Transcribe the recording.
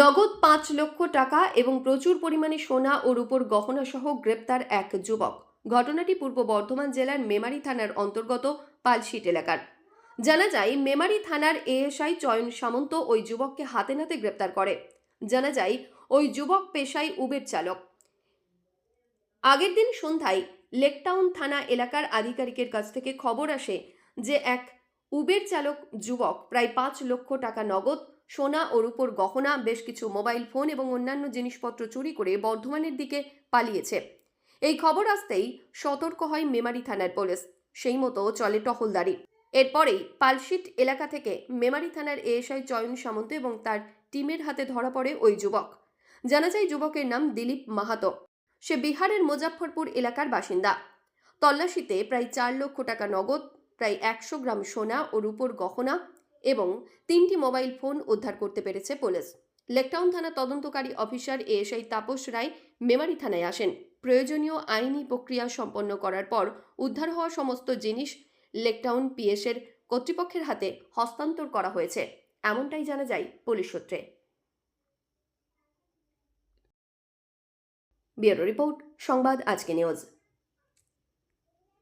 নগদ পাঁচ লক্ষ টাকা এবং প্রচুর পরিমাণে সোনা ও রূপোর গহনা সহ গ্রেপ্তার এক যুবক। ঘটনাটি পূর্ব বর্ধমান জেলার মেমারি থানার অন্তর্গত পালশিট এলাকার। জানা যায়, মেমারি থানার এএসআই চয়ন সামন্ত ওই যুবককে হাতে নাতে গ্রেপ্তার করে। জানা যায়, ওই যুবক পেশায় উবের চালক। আগের দিন সন্ধ্যায় লেকটাউন থানা এলাকার আধিকারিকের কাছ থেকে খবর আসে যে, এক উবের চালক যুবক প্রায় পাঁচ লক্ষ টাকা নগদ সোনা ও রূপোর গহনা, বেশ কিছু মোবাইল ফোন এবং অন্যান্য জিনিসপত্র চুরি করে বর্ধমানের দিকে পালিয়েছে। এই খবর আসতেই সতর্ক হয় মেমারি থানার পুলিশ। সেই মতো চলে টহলদারি। এরপরেই পালশিট এলাকা থেকে মেমারি থানার এএসআই চয়ন সামন্ত এবং তার টিমের হাতে ধরা পড়ে ওই যুবক। জানা যায় যুবকের নাম দিলীপ মাহাতো। সে বিহারের মুজাফফরপুর এলাকার বাসিন্দা। তল্লাশিতে প্রায় চার লক্ষ টাকা নগদ, প্রায় একশো গ্রাম সোনা ও রূপোর গহনা এবং তিনটি মোবাইল ফোন উদ্ধার করতে পেরেছে পুলিশ। লেকটাউন থানা তদন্তকারী অফিসার এএসআই তাপস রায় মেমারি থানায় আসেন। প্রয়োজনীয় আইনি প্রক্রিয়া সম্পন্ন করার পর উদ্ধার হওয়া সমস্ত জিনিস লেকটাউন পিএসের কর্তৃপক্ষের হাতে হস্তান্তর করা হয়েছে। এমনটাই জানা যায় পুলিশ সূত্রে। ব্যুরো রিপোর্ট, সংবাদ আজকে নিউজ।